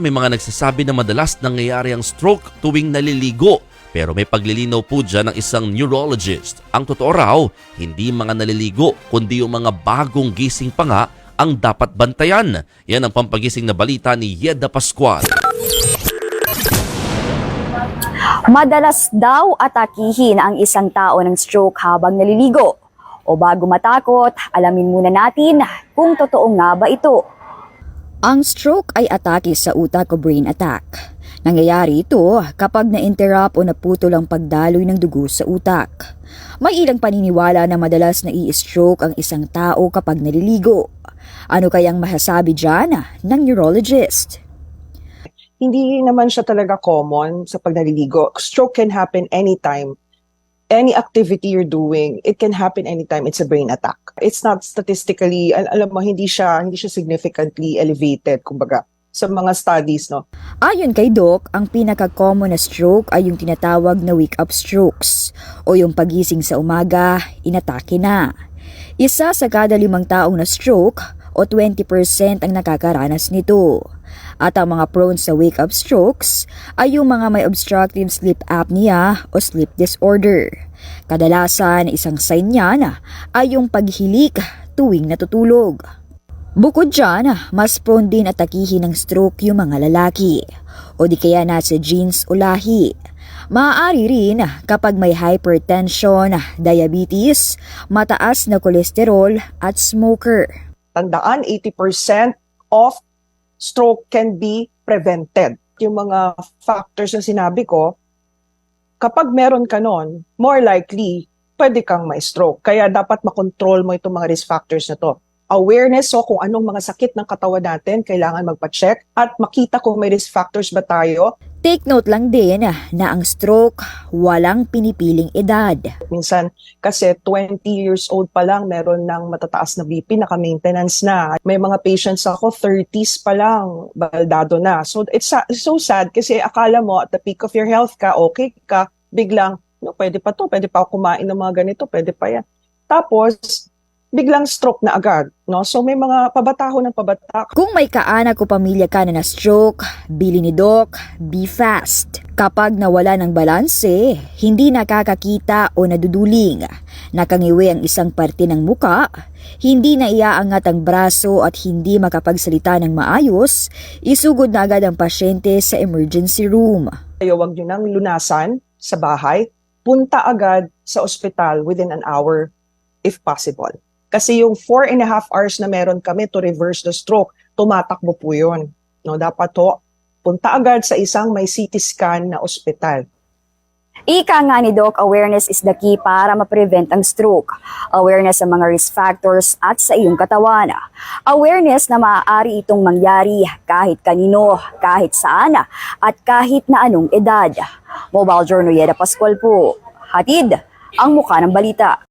May mga nagsasabi na madalas nangyayari ang stroke tuwing naliligo. Pero may paglilinaw po dyan ng isang neurologist. Ang totoo raw, hindi mga naliligo, kundi yung mga bagong gising pa nga ang dapat bantayan. Yan ang pampagising na balita ni Yeda Pascual. Madalas daw atakihin ang isang tao ng stroke habang naliligo. O bago matakot, alamin muna natin kung totoo nga ba ito. Ang stroke ay atake sa utak o brain attack. Nangyayari ito kapag na-interrupt o naputol ang pagdaloy ng dugo sa utak. May ilang paniniwala na madalas na i-stroke ang isang tao kapag naliligo. Ano kayang masasabi dyan ng neurologist? hindi naman siya talaga common sa pag naliligo. Stroke can happen anytime. Any activity you're doing, it can happen anytime. It's a brain attack. It's not statistically, al- alam mo, hindi siya, hindi siya significantly elevated, kumbaga, sa mga studies, no? Ayon kay Doc, ang pinaka-common na stroke ay yung tinatawag na wake-up strokes o yung pagising sa umaga, inatake na. Isa sa kada limang taong na stroke o 20% ang nakakaranas nito. At ang mga prone sa wake-up strokes ay yung mga may obstructive sleep apnea o sleep disorder. Kadalasan, isang sign niyan ay yung paghilik tuwing natutulog. Bukod dyan, mas prone din atakihin ng stroke yung mga lalaki o di kaya nasa genes o lahi. Maaari rin kapag may hypertension, diabetes, mataas na kolesterol at smoker. Tandaan, 80% of stroke can be prevented. Yung mga factors na sinabi ko, kapag meron ka nun, more likely, pwede kang may stroke. Kaya dapat makontrol mo itong mga risk factors na to. Awareness so kung anong mga sakit ng katawan natin, kailangan magpa-check at makita kung may risk factors ba tayo. Take note lang din na ang stroke walang pinipiling edad. Minsan kasi 20 years old pa lang meron ng matataas na BP, naka-maintenance na. May mga patients ako 30s pa lang, baldado na. So it's so sad kasi akala mo at the peak of your health ka, okay ka, biglang, no, pwede pa to, pwede pa ako kumain ng mga ganito, pwede pa yan. Tapos, biglang stroke na agad. No? So may mga pabataho ng pabata. Kung may kaanak o pamilya ka na na-stroke, bili ni Doc, be fast. Kapag nawala ng balanse, hindi nakakakita o naduduling, nakangiwi ang isang parte ng muka, hindi na iaangat ang braso at hindi makapagsalita ng maayos, isugod na agad ang pasyente sa emergency room. Kaya wag nyo nang lunasan sa bahay. Punta agad sa ospital within an hour if possible. Kasi yung four and a half hours na meron kami to reverse the stroke, tumatakbo po yun. No, dapat to, punta agad sa isang may CT scan na ospital. Ika nga ni Doc, awareness is the key para ma-prevent ang stroke. Awareness sa mga risk factors at sa iyong katawan. Awareness na maaari itong mangyari kahit kanino, kahit saan, at kahit na anong edad. Mobile Journal Yeda Pascual po. Hatid ang muka ng balita.